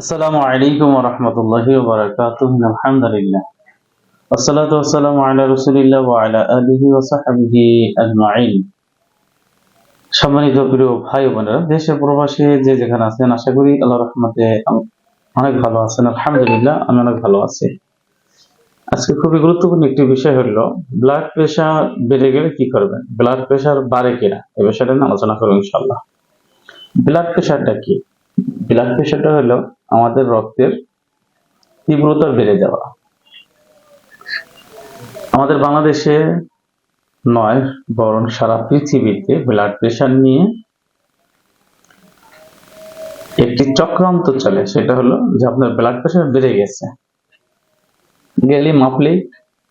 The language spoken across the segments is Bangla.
السلام عليكم ورحمة الله وبركاته الحمد لله والصلاة والسلام على رسول الله وعلى آله وصحبه أجمعين সম্মানিত প্রিয় ভাই ও বোনেরা দেশে প্রবাসী যে যেখানে আছেন আশা করি আল্লাহ রহমতে আম- অনেক ভালো আছেন আলহামদুলিল্লাহ আমি অনেক ভালো আছি আজকে খুবই গুরুত্বপূর্ণ একটি বিষয় হলো ব্লাড প্রেশার বেড়ে গেলে কি করবেন ব্লাড প্রেশার বাড়ে কিনা এ বিষয়টা নিয়ে আলোচনা করবো ইনশাল্লাহ ব্লাড প্রেশারটা কি ব্লাড প্রেশারটা হলো আমাদের রক্তের তীব্রতা বেড়ে যাওয়া। আমাদের বাংলাদেশে নয়, বরং সারা পৃথিবীতে ব্লাড প্রেশার নিয়ে একটি চক্রান্ত চলে, সেটা হলো যে আপনার ব্লাড প্রেশার বেড়ে গেছে। গেলি মাপলেই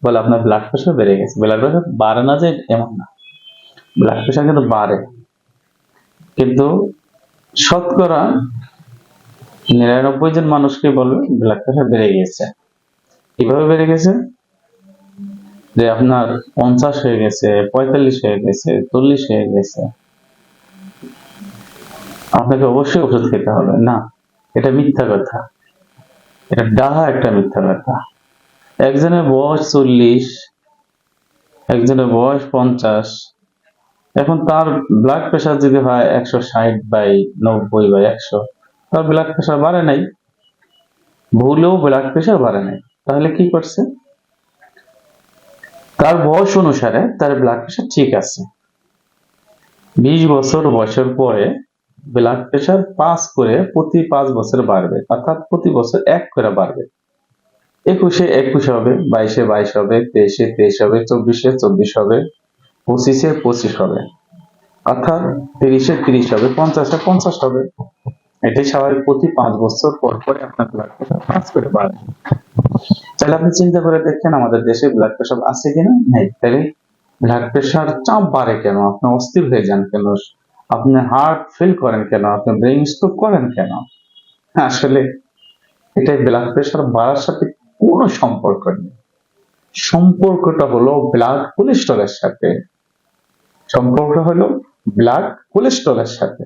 বলে আপনার ব্লাড প্রেশার বেড়ে গেছে। ব্লাড প্রেশার বাড়ে না যে এমন না। ব্লাড প্রেশার কিন্তু বাড়ে। কিন্তু শতকরা নিরানব্বই জন মানুষকে বলবে ব্লাড প্রেশার বেড়ে গেছে। কীভাবে বেড়ে গেছে? যে আপনার পঞ্চাশ হয়ে গেছে, পঁয়তাল্লিশ হয়ে গেছে, চল্লিশ হয়ে গেছে। আপনাকে অবশ্যই ওষুধ খেতে হবে। না, এটা মিথ্যা কথা। এটা ডাহা একটা মিথ্যা কথা। একজনের বয়স চল্লিশ, একজনের বয়স পঞ্চাশ। এখন তার ব্লাড প্রেশার যদি হয় একশো ষাট বাই নব্বই বাই একশো। তার ব্লাড প্রেশার বাড়ে নাই, ভুলেও ব্লাড প্রেশার বাড়ে নাই। তাহলে কি করছে? তার বয়স অনুসারে তার ব্লাড প্রেশার ঠিক আছে। বিশ বছর বয়সের পরে ব্লাড প্রেশার পাঁচ করে প্রতি পাঁচ বছর বাড়বে, অর্থাৎ প্রতি বছর এক করে বাড়বে। একুশে একুশ হবে, বাইশে বাইশ হবে, তেইশে তেইশ হবে, চব্বিশে চব্বিশ হবে, পঁচিশে পঁচিশ হবে, অর্থাৎ তিরিশে তিরিশ হবে, পঞ্চাশে পঞ্চাশ হবে। এটাই স্বাভাবিক প্রতি পাঁচ বছর পর পরে আপনার ব্লাড প্রেশার পাঁচ করে বাড়ে। তাহলে আপনি চিন্তা করে দেখেন আমাদের দেশে ব্লাড প্রেশার আছে কিনা? নেই। তাহলে ব্লাড প্রেশার চাপ বাড়ে কেন? আপনি অস্থির হয়ে যান কেন? আপনি হার্ট ফেল করেন কেন? আপনি ব্রেন স্ট্রোক করেন কেন? আসলে এটাই ব্লাড প্রেশার বাড়ার সাথে কোনো সম্পর্ক নেই। সম্পর্কটা হলো ব্লাড কোলেস্ট্রলের সাথে। সম্পর্ক হলো ব্লাড কোলেস্ট্রলের সাথে।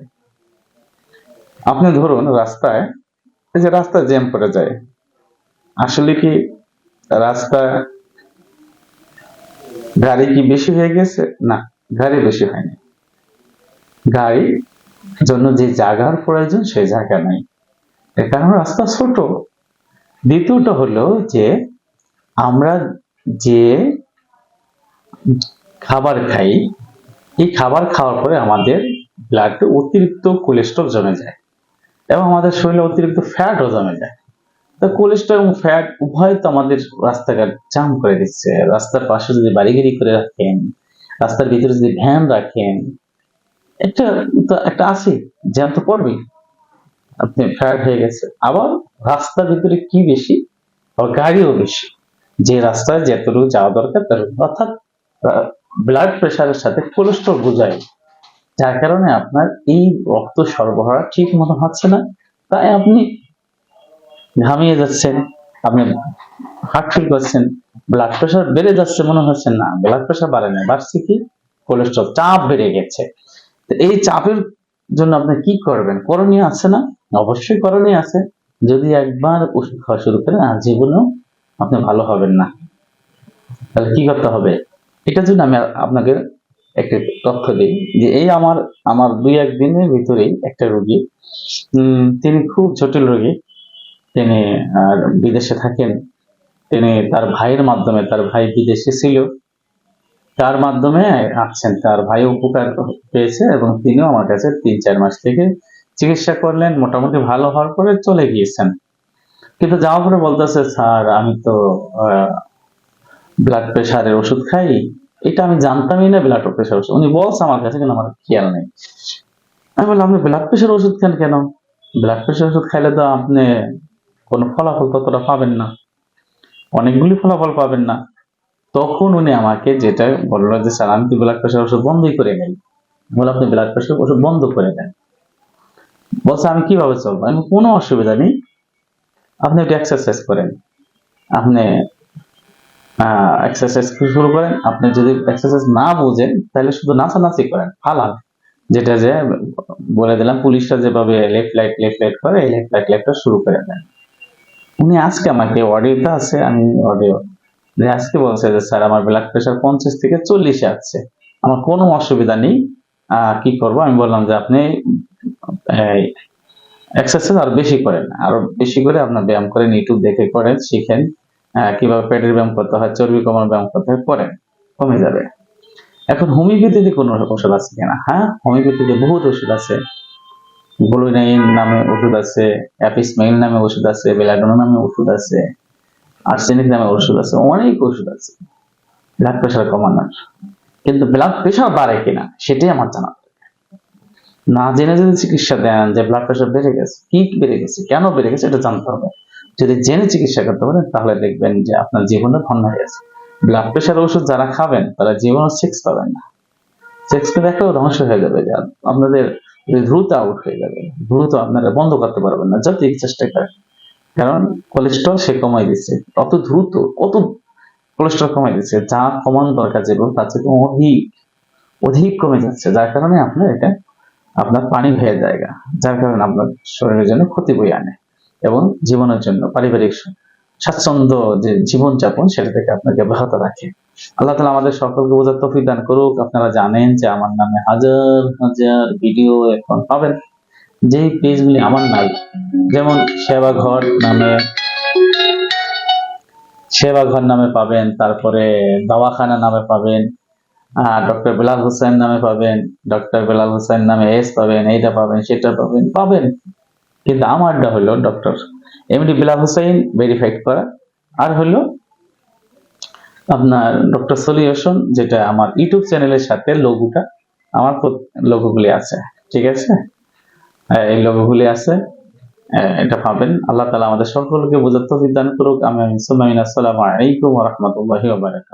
আপনি ধরুন রাস্তায়, এই যে রাস্তা জ্যাম পড়ে যায়, আসলে কি রাস্তা গাড়ি কি বেশি হয়ে গেছে? না, গাড়ি বেশি হয়নি। গাড়ি জন্য যে জায়গার প্রয়োজন সেই জায়গা নাই। এর কারণ রাস্তা ছোট। দ্বিতীয়টা হলো যে আমরা যে খাবার খাই, এই খাবার খাওয়ার পরে আমাদের ব্লাডে অতিরিক্ত কোলেস্ট্রল জমে যায়। এবং আমাদের শরীরে অতিরিক্ত ফ্যাটও জমে যায়। তো কোলেস্ট্রল এবং ফ্যাট উভয় তো আমাদের রাস্তাঘাট জাম করে দিচ্ছে। রাস্তার পাশে যদি বাড়িগাড়ি করে রাখেন, রাস্তার ভিতরে যদি ভ্যান রাখেন, একটা তো একটা আছে জ্যাম তো পড়বেই আপনি ফ্যাট হয়ে গেছে আবার রাস্তার ভিতরে কি বেশি? আবার গাড়িও বেশি। যে রাস্তায় যেতটুকু যাওয়া দরকার, তার অর্থাৎ ব্লাড প্রেশারের সাথে কোলেস্ট্রল বোঝায়। যার কারণে আপনার এই রক্ত সরবরাহ ঠিক মতো হচ্ছে না। তাই আপনি ঘামিয়ে যাচ্ছেন, আপনি হার্ট ফিল করছেন ব্লাড প্রেশার বেড়ে যাচ্ছে মনে হচ্ছে না ব্লাড প্রেশার বাড়ে না, বাড়ছে কি? কোলেস্ট্রল চাপ বেড়ে গেছে। এই চাপের জন্য আপনি কি করবেন? করণীয় আছে না? অবশ্যই করণীয় আছে। যদি একবার ওষুধ খাওয়া শুরু করেন, আর জীবনেও আপনি ভালো হবেন না। তাহলে কি করতে হবে? এটার জন্য আমি আপনাকে একটা তথ্য দিই যে এই আমার আমার দুই এক দিনের ভিতরেই একটা রোগী তিনি খুব জটিল রোগী। তিনি বিদেশে থাকেন। তিনি তার ভাইয়ের মাধ্যমে, তার ভাই বিদেশে ছিল। তার মাধ্যমে আসছেন। তার ভাই উপকার পেয়েছে এবং তিনিও আমার কাছে তিন, চার মাস থেকে চিকিৎসা করলেন। মোটামুটি ভালো হওয়ার পরে চলে গিয়েছেন। কিন্তু যাওয়ার পরে বলতেছে, স্যার, আমি তো ব্লাড প্রেশারের ওষুধ খাই। এটা আমি জানতামই না ব্লাড প্রেশার ওষুধ। উনি বলছে আমার কাছে, কিন্তু আমার খেয়াল নেই। আমি বললাম, আপনি ব্লাড প্রেশার ওষুধ খান কেন? ব্লাড প্রেশার ওষুধ খাইলে তো আপনি কোনো ফলাফল ততটা পাবেন না। অনেকগুলি ফলাফল পাবেন না। তখন উনি আমাকে যেটা বলল যে, স্যার, আমি তো ব্লাড প্রেশার ওষুধ বন্ধই করে নেই। বলে আপনি ব্লাড প্রেশার ওষুধ বন্ধ করে দেন। বলছে, আমি কীভাবে চলবো? আমি কোনো অসুবিধা নেই। আপনি একটু এক্সারসাইজ করেন। আপনি এক্সারসাইজ শুরু করেন। আপনি যদি এক্সারসাইজ না বুঝেন, তাহলে শুধু নাচানাচি করেন ফালান যেটা যে বলে দিলাম, পুলিশরা যেভাবে লেফট লাইট লেফট লাইট করে, এই লেফট লাইট লেফটটা শুরু করে দেন। উনি আজকে আমাকে অডিওটা আছে, আমি অডিও যে আজকে বলছে যে, স্যার, আমার ব্লাড প্রেশার পঞ্চাশ থেকে চল্লিশে আছে। আমার কোনো অসুবিধা নেই। কি করব? আমি বললাম যে, আপনি এক্সারসাইজ আর বেশি করেন আরও বেশি করে আপনার ব্যায়াম করেন ইউটিউব দেখে করেন, শিখেন। কীভাবে পেটের ব্যায়াম করতে হয় চর্বি কমানোর ব্যায়াম করতে হয় করেন কমে যাবে। এখন হোমিওপ্যাথিতে কোনো ওষুধ আছে কিনা? হ্যাঁ হোমিওপ্যাথিতে বহুত ওষুধ আছে। ব্লুনাইন নামে ওষুধ আছে অ্যাপিসমাইল নামে ওষুধ আছে বেলাডোনা নামে ওষুধ আছে আর্সেনিক নামে ওষুধ আছে অনেক ওষুধ আছে। ব্লাড প্রেশার কমানোর। কিন্তু ব্লাড প্রেশার বাড়ে কিনা সেটাই আমার জানা না জেনে যদি চিকিৎসা দেন যে ব্লাড প্রেশার বেড়ে গেছে কি বেড়ে গেছে কেন বেড়ে গেছে এটা জানতে হবে। যদি জেনে চিকিৎসা করতে পারেন, তাহলে দেখবেন যে আপনার জীবনে ধন্য হয়ে গেছে। ব্লাড প্রেশার ওষুধ যারা খাবেন, তারা জীবনে সেক্স পাবেন না। সেক্স কিন্তু একটা ধ্বংস হয়ে যাবে আপনাদের দ্রুত আউট হয়ে যাবে। দ্রুত আপনারা বন্ধ করতে পারবেন না, যতই চেষ্টা করেন। কারণ কোলেস্ট্রল সে কমাই দিচ্ছে। অত দ্রুত কত কোলেস্ট্রল কমাই দিচ্ছে, যা কমানো দরকার যেগুলো, তার চেয়ে অধিক অধিক কমে যাচ্ছে। যার কারণে আপনার এটা, আপনার পানি হয়ে জায়গা, যার কারণে আপনার শরীরের জন্য ক্ষতি বয়ে আনে। এবং জীবনের জন্য, পারিবারিক স্বাচ্ছন্দ্য যে জীবনযাপন সেটা থেকে আপনাকে ব্যাহত রাখে। আল্লাহ তালা আমাদের সকলকে বোঝার তফিক দান করুক। আপনারা জানেন যে আমার নামে হাজার হাজার ভিডিও এখন পাবেন। যে পেজগুলি আমার নাই, যেমন সেবা ঘর নামে, সেবাঘর নামে পাবেন, তারপরে দাওয়াখানা নামে পাবেন ডক্টর বেলাল হোসেন নামে পাবেন ডক্টর বেলাল হোসেন নামে এস পাবেন, এইটা পাবেন, সেটা পাবেন পাবেন। কিন্তু আমারটা হলো doctor MD Belal Hossain verified করা। আর হলো আপনার ডক্টর সলিউশন যেটা আমার ইউটিউব চ্যানেলের সাথে লোগোটা আমার লোগোগুলি আছে, ঠিক আছে? এই লোগোগুলি আছে এটা পাবেন। আল্লাহ তালা আমাদের সকলকে বোঝার তফিক দান করুক। আমি আসসালামু আলাইকুম রহমতুল্লাহি বারাকাতুহু।